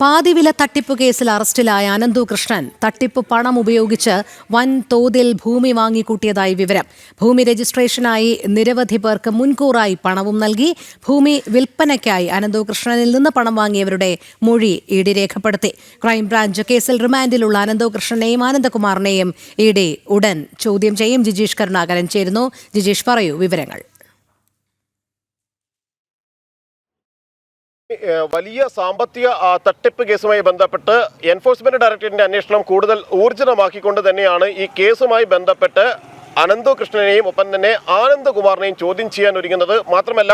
പാതിവില തട്ടിപ്പ് കേസിൽ അറസ്റ്റിലായ അനന്തു കൃഷ്ണൻ തട്ടിപ്പ് പണം ഉപയോഗിച്ച് വൻ തോതിൽ ഭൂമി വാങ്ങിക്കൂട്ടിയതായി വിവരം. ഭൂമി രജിസ്ട്രേഷനായി നിരവധി പേർക്ക് മുൻകൂറായി പണവും നൽകി ഭൂമി വിൽപ്പനയ്ക്കായി അനന്തു കൃഷ്ണനിൽ നിന്ന് പണം വാങ്ങിയവരുടെ മൊഴി ഇ ഡി രേഖപ്പെടുത്തി. ക്രൈംബ്രാഞ്ച് കേസിൽ റിമാൻഡിലുള്ള അനന്തു കൃഷ്ണനെയും ആനന്ദകുമാറിനെയും ഇഡി ഉടൻ ചോദ്യം ചെയ്യും. ജിജീഷ് കരുണാകരൻ ചേരുന്നു. ജിജീഷ് പറയൂ വിവരങ്ങൾ. വലിയ സാമ്പത്തിക തട്ടിപ്പ് കേസുമായി ബന്ധപ്പെട്ട് എൻഫോഴ്സ്മെന്റ് ഡയറക്ടറേറ്റിന്റെ അന്വേഷണം കൂടുതൽ ഊർജിതമാക്കിക്കൊണ്ട് തന്നെയാണ് ഈ കേസുമായി ബന്ധപ്പെട്ട് അനന്തു കൃഷ്ണനെയും ഒപ്പം തന്നെ ആനന്ദകുമാറിനെയും ചോദ്യം ചെയ്യാൻ ഒരുങ്ങുന്നത് മാത്രമല്ല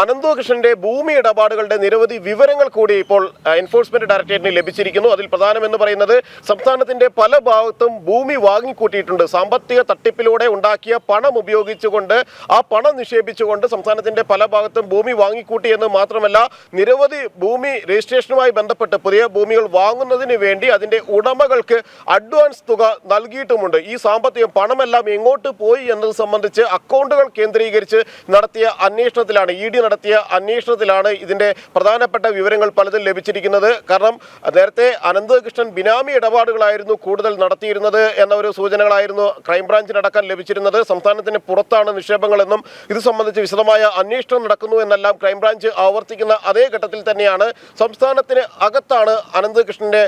അനന്തു കൃഷ്ണന്റെ ഭൂമി ഇടപാടുകളുടെ നിരവധി വിവരങ്ങൾ കൂടി ഇപ്പോൾ എൻഫോഴ്സ്മെന്റ് ഡയറക്ടറേറ്റിന് ലഭിച്ചിരിക്കുന്നു. അതിൽ പ്രധാനമെന്ന് പറയുന്നത് സംസ്ഥാനത്തിന്റെ പല ഭാഗത്തും ഭൂമി വാങ്ങിക്കൂട്ടിയിട്ടുണ്ട്. സാമ്പത്തിക തട്ടിപ്പിലൂടെ ഉണ്ടാക്കിയ പണം ഉപയോഗിച്ചുകൊണ്ട് ആ പണം നിക്ഷേപിച്ചുകൊണ്ട് സംസ്ഥാനത്തിന്റെ പല ഭാഗത്തും ഭൂമി വാങ്ങിക്കൂട്ടി എന്ന് മാത്രമല്ല നിരവധി ഭൂമി രജിസ്ട്രേഷനുമായി ബന്ധപ്പെട്ട് പുതിയ ഭൂമികൾ വാങ്ങുന്നതിന് വേണ്ടി അതിന്റെ ഉടമകൾക്ക് അഡ്വാൻസ് തുക നൽകിയിട്ടുമുണ്ട്. ഈ സാമ്പത്തിക പണമെല്ലാം എങ്ങോട്ട് പോയി എന്നത് സംബന്ധിച്ച് അക്കൗണ്ടുകൾ കേന്ദ്രീകരിച്ച് നടത്തിയ അന്വേഷണത്തിലാണ് ഇ ഡി നടത്തിയ അന്വേഷണത്തിലാണ് ഇതിന്റെ പ്രധാനപ്പെട്ട വിവരങ്ങൾ പലതും ലഭിച്ചിരിക്കുന്നത്. കാരണം നേരത്തെ അനന്തകൃഷ്ണൻ ബിനാമി ഇടപാടുകളായിരുന്നു കൂടുതൽ നടത്തിയിരുന്നത് എന്ന ഒരു സൂചനകളായിരുന്നു ക്രൈംബ്രാഞ്ചിനടക്കം ലഭിച്ചിരുന്നത്. സംസ്ഥാനത്തിന് പുറത്താണ് നിക്ഷേപങ്ങളെന്നും ഇത് സംബന്ധിച്ച് വിശദമായ അന്വേഷണം നടക്കുന്നു എന്നെല്ലാം ക്രൈംബ്രാഞ്ച് ആവർത്തിക്കുന്ന അതേ ഘട്ടത്തിൽ തന്നെയാണ്. സംസ്ഥാനത്തിന് അകത്താണ് അനന്തകൃഷ്ണന്റെ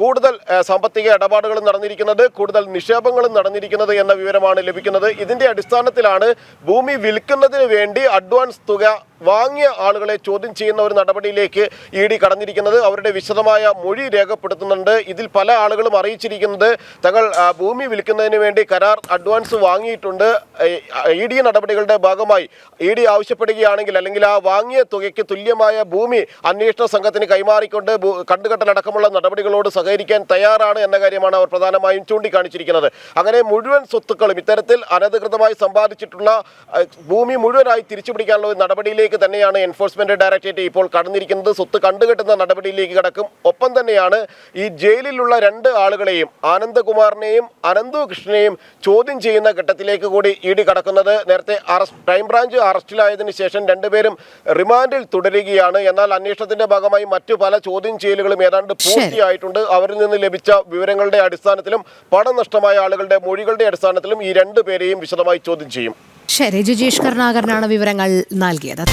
കൂടുതൽ സാമ്പത്തിക ഇടപാടുകളും നടന്നിരിക്കുന്നത് കൂടുതൽ നിക്ഷേപങ്ങളും നടന്നിരിക്കുന്നത് എന്ന വിവരമാണ് ലഭിക്കുന്നത്. ഇതിന്റെ അടിസ്ഥാനത്തിലാണ് ഭൂമി വിൽക്കുന്നതിന് വേണ്ടി അഡ്വാൻസ് തുക വാങ്ങിയ ആളുകളെ ചോദ്യം ചെയ്യുന്ന ഒരു നടപടിയിലേക്ക് ഇ ഡി കടന്നിരിക്കുന്നത്. അവരുടെ വിശദമായ മൊഴി രേഖപ്പെടുത്തുന്നുണ്ട്. ഇതിൽ പല ആളുകളും അറിയിച്ചിരിക്കുന്നത് തങ്ങൾ ഭൂമി വിൽക്കുന്നതിന് വേണ്ടി കരാർ അഡ്വാൻസ് വാങ്ങിയിട്ടുണ്ട്. ഇ ഡി നടപടികളുടെ ഭാഗമായി ഇ ഡി ആവശ്യപ്പെടുകയാണെങ്കിൽ അല്ലെങ്കിൽ ആ വാങ്ങിയ തുകയ്ക്ക് തുല്യമായ ഭൂമി അന്വേഷണ സംഘത്തിന് കൈമാറിക്കൊണ്ട് കണ്ടുകെട്ടലടക്കമുള്ള നടപടികളോട് സഹകരിക്കാൻ തയ്യാറാണ് എന്ന കാര്യമാണ് അവർ പ്രധാനമായും ചൂണ്ടിക്കാണിച്ചിരിക്കുന്നത്. അങ്ങനെ മുഴുവൻ സ്വത്തുക്കളും ഇത്തരത്തിൽ അനധികൃതമായി സമ്പാദിച്ചിട്ടുള്ള ഭൂമി മുഴുവനായി തിരിച്ചുപിടിക്കാനുള്ള ഒരു നടപടിയിലേക്ക് തന്നെയാണ് എൻഫോഴ്സ്മെന്റ് ഡയറക്ടറേറ്റ് ഇപ്പോൾ കടന്നിരിക്കുന്നത്. സ്വത്ത് കണ്ടുകെട്ടുന്ന നടപടിയിലേക്ക് കടക്കും. ഒപ്പം തന്നെയാണ് ഈ ജയിലിലുള്ള രണ്ട് ആളുകളെയും ആനന്ദകുമാറിനെയും അനന്തു കൃഷ്ണനെയും ചോദ്യം ചെയ്യുന്ന ഘട്ടത്തിലേക്ക് കൂടി ഇ ഡി കടക്കുന്നത്. നേരത്തെ അറസ്റ്റ് ക്രൈംബ്രാഞ്ച് അറസ്റ്റിലായതിനു ശേഷം രണ്ടുപേരും റിമാൻഡിൽ തുടരുകയാണ്. എന്നാൽ അന്വേഷണത്തിന്റെ ഭാഗമായി മറ്റു പല ചോദ്യം ചെയ്യലുകളും ഏതാണ്ട് പൂർത്തിയായിട്ടുണ്ട്. അവരിൽ നിന്ന് ലഭിച്ച വിവരങ്ങളുടെ അടിസ്ഥാനത്തിലും പണം നഷ്ടമായ ആളുകളുടെ മൊഴികളുടെ അടിസ്ഥാനത്തിലും ഈ രണ്ടുപേരെയും വിശദമായി ചോദ്യം ചെയ്യും. ശരി ജിജീഷ് കരുണാകരനാണ് വിവരങ്ങൾ നൽകിയത്.